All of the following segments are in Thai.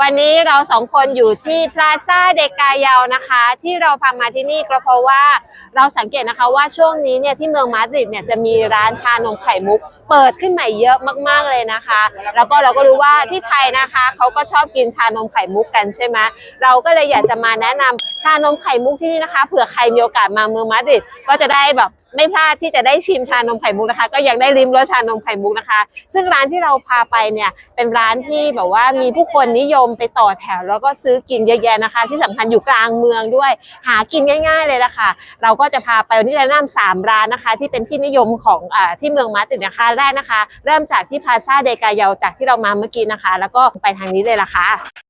วันนี้เราสองคนอยู่ที่พลาซ่าเดกายาวนะคะ ที่เราพามาที่นี่ก็เพราะว่าเราสังเกตนะคะว่าช่วงนี้เนี่ยที่เมืองมาดริดเนี่ยจะมีร้านชานมไข่มุก เปิดขึ้นใหม่เยอะมากๆเลยนะคะ แล้วก็เราก็รู้ว่าที่ไทยนะคะเขาก็ชอบกินชานมไข่มุกกันใช่ไหมเราก็เลยอยากจะมาแนะนำชานมไข่มุกที่นี่นะคะเผื่อใครมีโอกาสมาเมืองมาดริดก็จะได้แบบไม่พลาดที่จะได้ชิมชานมไข่มุกนะคะ ก็ยังได้ริมรสชานมไข่มุกนะคะ ซึ่งร้านที่เราพาไปเนี่ยเป็นร้านที่แบบว่ามีผู้คนนิยมไปต่อแถว แล้วก็ซื้อกินเยอะแยะนะคะ ที่สำคัญอยู่กลางเมืองด้วย หากินง่าย ๆเลยละค่ะ เราก็จะพาไปวันนี้จะแนะนำสามร้านนะคะ ที่เป็นที่นิยมของอที่เมืองมาติดนะคะแรกนะคะ เริ่มจากที่พลาซาเดกายาจากที่เรามาเมื่อกี้นะคะ แล้วก็ไปทางนี้เลยละค่ะ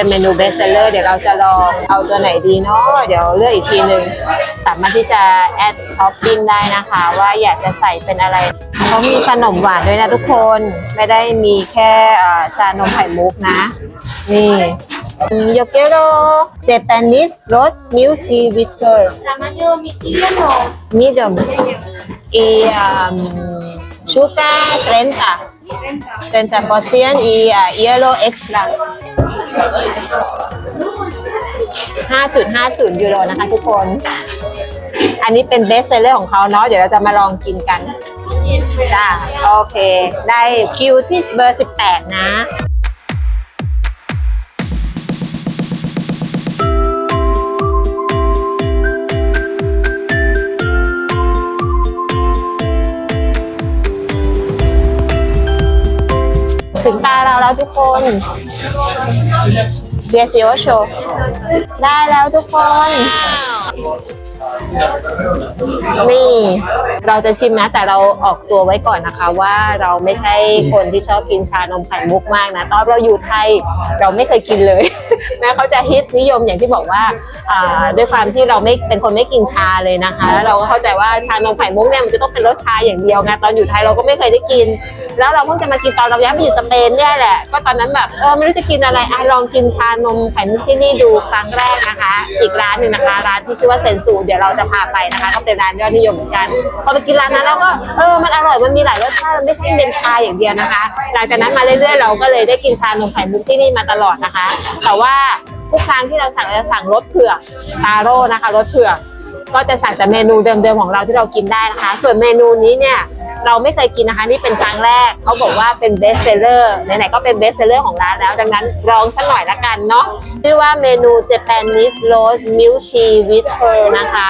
เป็นเมนูเบสเซอร์เดี๋ยวเราจะลองเอาตัวไหนดีเนาะเดี๋ยวเลือกอีกทีหนึ่งสามารถที่จะแอดท็อปปิ้งได้นะคะ ว่าอยากจะใส่เป็นอะไรเขามีขนมหวานด้วยนะทุกคนไม่ได้มีแค่ชานมไข่มุกนะ นี่โยเกโรเจแปนิสโรสมิลชีวิตเตอร์ medium y um, sugar 30 30 porción y uh, hielo extra 5.50 ยูโรนะคะทุกคน อันนี้เป็นเบสเซอร์ของเขาเนาะ เดี๋ยวเราจะมาลองกินกัน จ้า โอเค ได้คิวที่เบอร์ 18 นะถึงตาเราแล้วทุกคน เบียร์ซีโอโชได้แล้วทุกคน นี่ เราจะชิมนะ แต่เราออกตัวไว้ก่อนนะคะ ว่าเราไม่ใช่คนที่ชอบกินชานมไข่มุกมากนะ ตอนเราอยู่ไทย เราไม่เคยกินเลยแม้เขาจะฮิตนิยมอย่างที่บอกว่า ด้วยความที่เราไม่เป็นคนไม่กินชาเลยนะคะแล้วเราก็เข้าใจว่าชานมไข่มุกเนี่ยมันจะต้องเป็นรสชาอย่างเดียวไงตอนอยู่ไทยเราก็ไม่เคยได้กิน แล้วเราเพิ่งจะมากินตอนเราย้ายมาอยู่สเปนเนี่ยแหละ ก็ตอนนั้นแบบเออไม่รู้จะกินอะไรอะลองกินชานมไข่มุกที่นี่ดูครั้งแรกนะคะ อีกร้านหนึ่งนะคะ ร้านที่ชื่อว่าเซนซูเดี๋ยวเราจะพาไปนะคะ ก็เป็นร้านยอดนิยมเหมือนกันพอไปกินร้านนั้นแล้วก็เออมันอร่อยมันมีหลายรสชาติมันไม่ใช่เป็นชาอย่างเดียวนะคะ หลังจากนั้นมาเรื่อยๆ เราก็เลยได้กินชานมไข่มุกที่นี่มาตลอดนะคะ แต่ว่า ทุกครั้งที่เราสั่งเราจะสั่งรสเผือกตาโร่นะคะรสเผือกก็จะสั่งแต่เมนูเดิมๆของเราที่เรากินได้นะคะ ส่วนเมนูนี้เนี่ยเราไม่เคยกินนะคะนี่เป็นครั้งแรกเขาบอกว่าเป็นเบสเซอร์ไหนๆก็เป็นเบสเซอร์ของร้านแล้ว ดังนั้นลองสักหน่อยละกันเนาะชื่อว่าเมนู Japanese Roast Milk Tea with Pearl นะคะ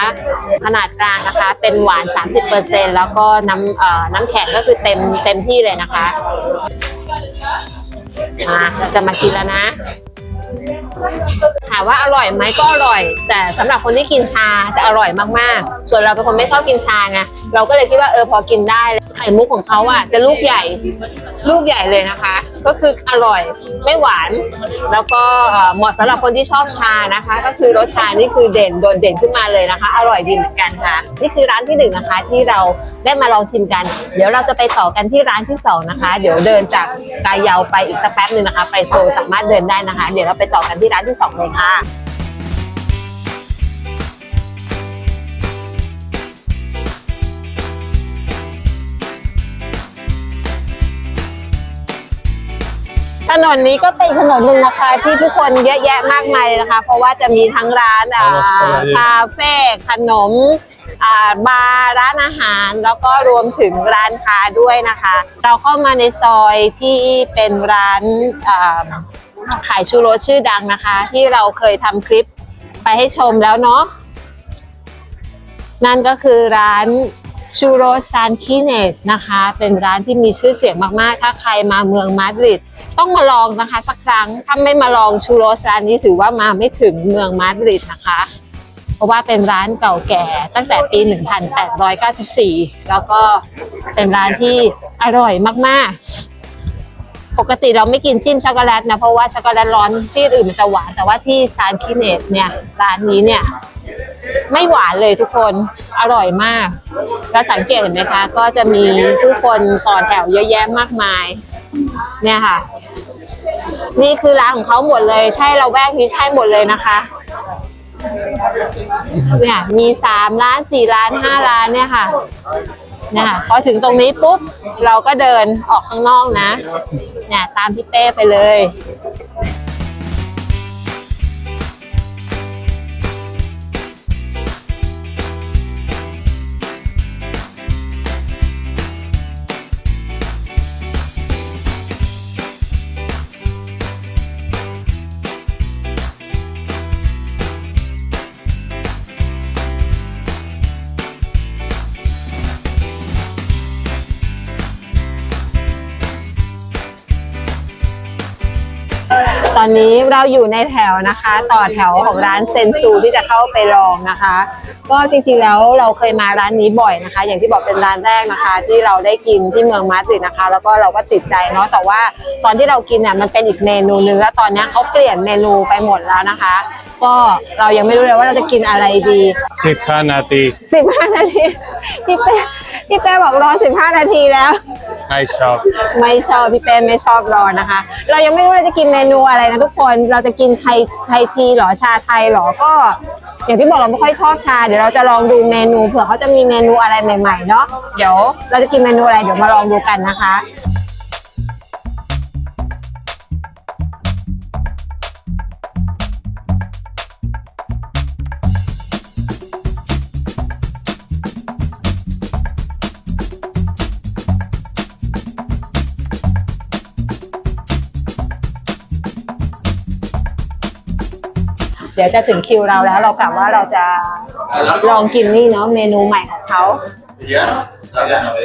ขนาดกลางนะคะ เป็นหวาน 30%แล้วก็น้ำเอ่อน้ำแข็งก็คือเต็มเต็มที่เลยนะคะมาเราจะมากินแล้วนะ ถามว่าอร่อยไหมก็อร่อย แต่สำหรับคนที่กินชาจะอร่อยมากๆ ส่วนเราเป็นคนไม่ชอบกินชาไงเราก็เลยคิดว่าเออพอกินได้ ข่มุกของเขาอะจะลูกใหญ่ ลูกใหญ่เลยนะคะ ก็คืออร่อยไม่หวาน แล้วก็เหมาะสำหรับคนที่ชอบชานะคะ ก็คือรสชานี่คือเด่นโดดเด่นขึ้นมาเลยนะคะ อร่อยดีเหมือนกันค่ะ นี่คือร้านที่หนึ่งนะคะที่เราได้มาลองชิมกัน เดี๋ยวเราจะไปต่อกันที่ร้านที่สองนะคะ เดี๋ยวเดินจากกายาวไปอีกสักแป๊บหนึ่งนะคะ ไปโซสามารถเดินได้นะคะ เดี๋ยวเราไปต่อกันที่ร้านที่สองเลยค่ะ ถนนนี้ก็เป็นถนนหนึ่งนะคะ ที่ผู้คนเยอะแยะมากมายเลยนะคะ เพราะว่าจะมีทั้งร้านอ่าคาเฟ่ขนมอ่าบาร์ร้านอาหาร แล้วก็รวมถึงร้านค้าด้วยนะคะ เราเข้ามาในซอยที่เป็นร้านอ่าขายชูโรสชื่อดังนะคะ ที่เราเคยทำคลิปไปให้ชมแล้วเนาะนั่นก็คือร้านชูโรซานคิเนสนะคะ เป็นร้านที่มีชื่อเสียงมาก ๆ ถ้าใครมาเมืองมาดริด ต้องมาลองนะคะ สักครั้งถ้าไม่มาลองชูโรซานนี้ถือว่ามาไม่ถึงเมืองมาดริดนะคะ เพราะว่าเป็นร้านเก่าแก่ตั้งแต่ปี 1894 แล้วก็เป็นร้านที่อร่อยมากๆ ปกติเราไม่กินจิ้มช็อกโกแลตนะ เพราะว่าช็อกโกแลตร้อนที่อื่นมันจะหวานแต่ว่าที่ซานคิเนสเนี่ยร้านนี้เนี่ยไม่หวานเลยทุกคนอร่อยมาก แล้วสังเกตเห็นไหมคะ ก็จะมีผู้คนต่อแถวเยอะแยะมากมาย เนี่ยค่ะ นี่คือร้านของเขาหมดเลย ใช่เราแวกนี้ใช่หมดเลยนะคะเนี่ยมีสามร้านสี่ร้านห้าร้านเนี่ยค่ะเนี่ยค่ะพอถึงตรงนี้ปุ๊บ เราก็เดินออกข้างนอกนะเนี่ยตามพี่เต้ไปเลย นนี้เราอยู่ในแถวนะคะ ต่อแถวของร้านเซนซูที่จะเข้าไปลองนะคะ ก็จริงๆแล้วเราเคยมาร้านนี้บ่อยนะคะ อย่างที่บอกเป็นร้านแรกนะคะ ที่เราได้กินที่เมืองมาดริดนะคะ แล้วก็เราก็ติดใจเนาะแต่ว่าตอนที่เรากินเนี่ยมันเป็นอีกเมนูนึงแล้วตอนนี้เขาเปลี่ยนเมนูไปหมดแล้วนะคะ ก็เรายังไม่รู้เลยว่าเราจะกินอะไรดีสิบห้านาที15นาทีพี่เป้พี่เป้บอกรอ15นาทีแล้ว ให้ชอบ ไม่ชอบพี่เป้ไม่ชอบรอนะคะ เรายังไม่รู้เราจะกินเมนูอะไรนะทุกคนเราจะกินไทยไทยทีเหรอชาไทยเหรอก็ อย่างที่บอกเราไม่ค่อยชอบชา เดี๋ยวเราจะลองดูเมนูเผื่อเขาจะมีเมนูอะไรใหม่ๆเนาะเดี๋ยวเราจะกินเมนูอะไรเดี๋ยวมาลองดูกันนะคะ ดี๋ยวจะถึงคิวเราแล้วเรากะว่าเราจะลองกินนี่เนาะเมนูใหม่ของเขา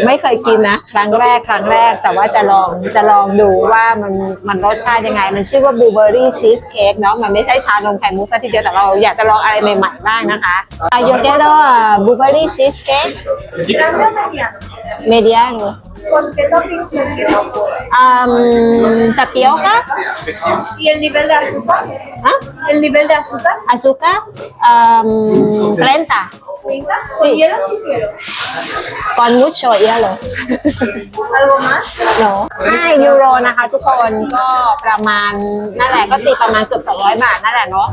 ไม่เคยกินนะ ครั้งแรกครั้งแรก แต่ว่าจะลองจะลองดูว่ามันมันรสชาติยังไง มันชื่อว่าบลูเบอร์รี่ชีสเค้กเนาะมันไม่ใช่ชานมไข่มุกซะทีเดียวแต่เราอยากจะลองอะไรใหม่ๆบ้างนะคะอายุเกโรบลูเบอร์รี่ชีสเค้ก Grande o mediano? เมเดียโ ¿Con qué toppings lo quieres? อืมตะเปียวกะ ¿Y el nivel de azúcar? ฮะ ¿El nivel de azúcar? azúcar อืม30 ¿30? Sí. ¿Con hielo sin hielo? con mucho hielo ¿Algo más? เนาะ5ยูโรนะคะ ทุกคนก็ประมาณนั่นแหละก็ตีประมาณเกือบ200 บาทนั่นแหละเนาะ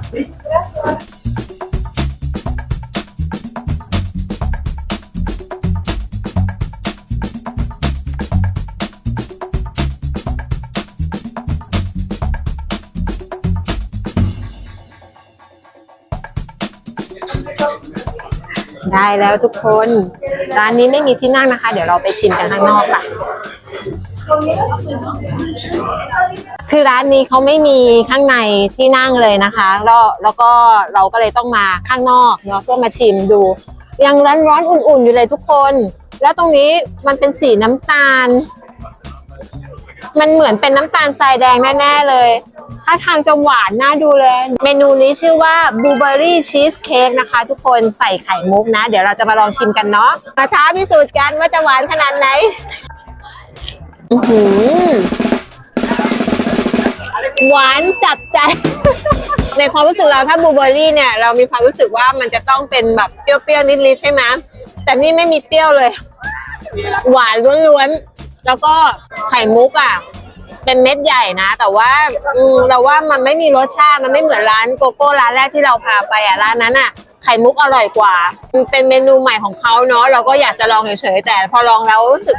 ได้แล้วทุกคน ร้านนี้ไม่มีที่นั่งนะคะ เดี๋ยวเราไปชิมกันข้างนอกค่ะ คือร้านนี้เขาไม่มีข้างในที่นั่งเลยนะคะแล้วแล้วก็เราก็เลยต้องมาข้างนอกเนาะเพื่อมาชิมดู ยังร้อนร้อนๆอุ่นๆอยู่เลยทุกคน แล้วตรงนี้มันเป็นสีน้ำตาล มันเหมือนเป็นน้ำตาลทรายแดงแน่ๆเลย ถ้าทางจะหวานน่าดูเลย เมนูนี้ชื่อว่าบลูเบอร์รี่ชีสเค้กนะคะ ทุกคนใส่ไข่มุกนะ เดี๋ยวเราจะมาลองชิมกันเนาะมาท้าพิสูจน์กันว่าจะหวานขนาดไหนอื้อหือหวานจับใจ ในความรู้สึกเราถ้าบลูเบอร์รี่เนี่ยเรามีความรู้สึกว่ามันจะต้องเป็นแบบเปรี้ยวๆนิดๆใช่ไหมแต่นี่ไม่มีเปรี้ยวเลย หวานล้วนๆ แล้วก็ไข่มุกอะ เป็นเม็ดใหญ่นะ แต่ว่าอืมเราว่ามันไม่มีรสชาติ มันไม่เหมือนร้านโกโก้ร้านแรกที่เราพาไปอะร้านนั้นอะ ไข่มุกอร่อยกว่า เป็นเมนูใหม่ของเขาเนาะ เราก็อยากจะลองเฉยๆ แต่พอลองแล้วรู้สึก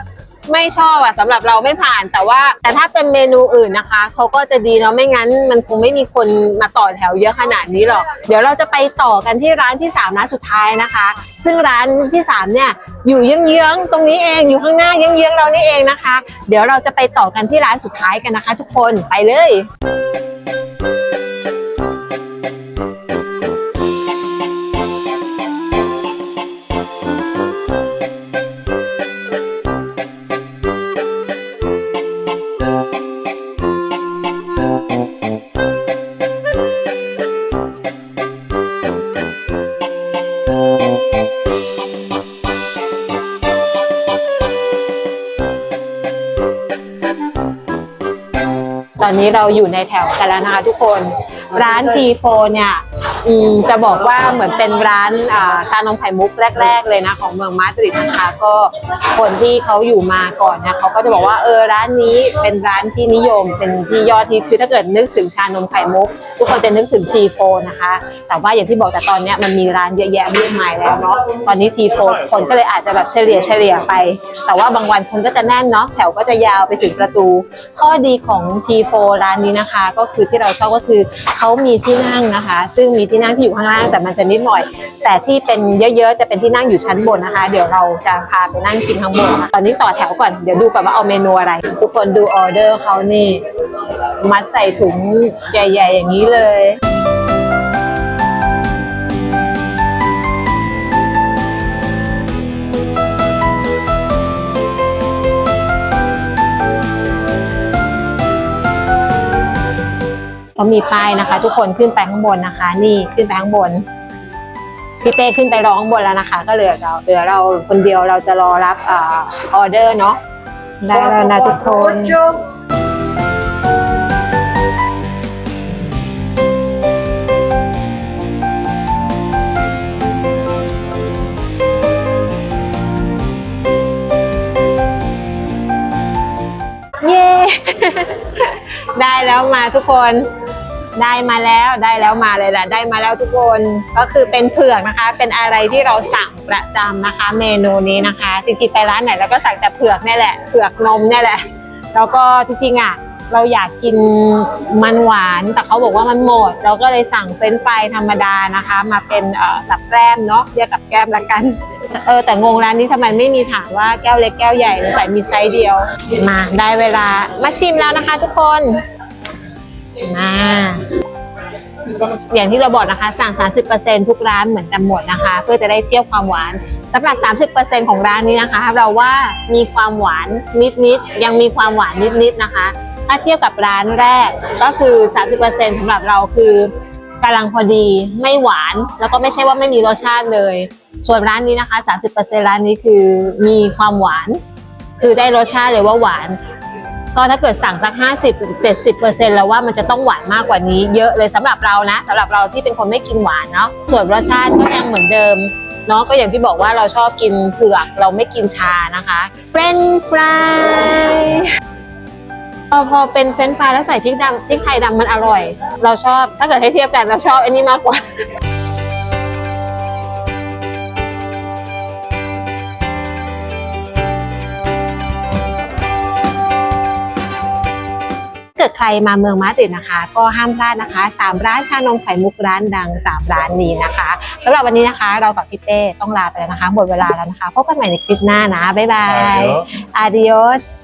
ไม่ชอบอะสำหรับเราไม่ผ่านแต่ว่า แต่ถ้าเป็นเมนูอื่นนะคะเขาก็จะดีเนาะไม่งั้น มันคงไม่มีคนมาต่อแถวเยอะขนาดนี้หรอก เดี๋ยวเราจะไปต่อกันที่ร้านที่3ร้านสุดท้ายนะคะ ซึ่งร้านที่3เนี่ยอยู่เยื้องๆตรงนี้เองอยู่ข้างหน้าเยื้องๆเรานี่เองนะคะ เดี๋ยวเราจะไปต่อกันที่ร้านสุดท้ายกันนะคะ ทุกคนไปเลย ตอนนี้เราอยู่ในแถวกันแล้วนะคะทุกคน ร้าน T4 เนี่ย อืมจะบอกว่าเหมือนเป็นร้านอ่าชานมไข่มุกแรก ๆ เลยนะของเมืองมาดริดนะคะก็คนที่เขาอยู่มาก่อนเนี่ยเขาก็จะบอกว่าเออร้านนี้เป็นร้านที่นิยมเป็นที่ยอดที่คือถ้าเกิดนึกถึงชานมไข่มุก ทุกคนจะนึกถึง T4 นะคะ แต่ว่าอย่างที่บอกแต่ตอนเนี้ยมันมีร้านเยอะแยะมากมายแล้วเนาะตอนนี้ T4 คนก็เลยอาจจะแบบเฉลี่ยเฉลี่ยไป แต่ว่าบางวันคนก็จะแน่นเนาะแถวก็จะยาวไปถึงประตู ข้อดีของ T4 ร้านนี้นะคะ ก็คือที่เราชอบก็คือเขามีที่นั่งนะคะ ซึ่งมีที่นั่งที่อยู่ข้างล่างแต่มันจะนิดหน่อย แต่ที่เป็นเยอะๆจะเป็นที่นั่งอยู่ชั้นบนนะคะ เดี๋ยวเราจะพาไปนั่งกินข้างบนตอนนี้ต่อแถวก่อนเดี๋ยวดูก่อนว่าเอาเมนูอะไร ทุกคนดูออเดอร์เขานี่มัดใส่ถุงใหญ่ ๆ อย่างนี้เลย ก็มีป้ายนะคะ ทุกคนขึ้นไปข้างบนนะคะ นี่ขึ้นไปข้างบนพี่เป้ขึ้นไปรอข้างบนแล้วนะคะ ก็เหลือเราเหลือเราคนเดียวเราจะรอรับเออออเดอร์เนาะได้แล้วนะทุกคน Ocho. เย้ได้แล้วมาทุกคน ได้มาแล้วได้แล้วมาเลยแหละได้มาแล้วทุกคนก็คือเป็นเผือกนะคะ เป็นอะไรที่เราสั่งประจำนะคะ เมนูนี้นะคะจริงๆไปร้านไหนเราก็สั่งแต่เผือกนี่แหละเผือกนมนี่แหละ แล้วก็จริงๆอะเราอยากกินมันหวาน แต่เขาบอกว่ามันหมด เราก็เลยสั่งเฟรนช์ฟรายธรรมดานะคะ มาเป็นเอ่อกับแกล้มเนาะเรียกกับแกล้มละกันเออแต่งงร้านนี้ทำไมไม่มีถามว่าแก้วเล็กแก้วใหญ่หรือใส่มีไซส์เดียวมาได้เวลามาชิมแล้วนะคะทุกคน มาอย่างที่เราบอกนะคะ สั่ง 30%ทุกร้านเหมือนกันหมดนะคะ เพื่อจะได้เทียบความหวานสำหรับ 30%ของร้านนี้นะคะ เราว่ามีความหวานนิดๆยังมีความหวานนิดๆนะคะ ถ้าเทียบกับร้านแรกก็คือ 30%สำหรับเราคือกำลังพอดีไม่หวานแล้วก็ไม่ใช่ว่าไม่มีรสชาติเลย ส่วนร้านนี้นะคะ 30%ร้านนี้คือมีความหวาน คือได้รสชาติเลยว่าหวาน ก็ถ้าเกิดสั่งสัก 50-70%แล้วว่ามันจะต้องหวานมากกว่านี้เยอะเลยสำหรับเรานะสำหรับเราที่เป็นคนไม่กินหวานเนาะส่วนรสชาติก็ยังเหมือนเดิมเนาะก็อย่างที่บอกว่าเราชอบกินเผือกเราไม่กินชานะคะเฟรนฟรายพอพอเป็นเฟรนช์ฟรายแล้วใส่พริกดำพริกไทยดำมันอร่อย เราชอบถ้าเกิดให้เทียบกันเราชอบอันนี้มากกว่า กิดใครมาเมืองมาดริดนะคะ ก็ห้ามพลาดนะคะ 3 ร้านชานมไข่มุกร้านดัง 3 ร้านนี้นะคะสำหรับวันนี้นะคะ เรากับพี่เป้ต้องลาไปแล้วนะคะหมดเวลาแล้วนะคะพบกันใหม่ในคลิปหน้านะบ๊ายบาย Adiós. adios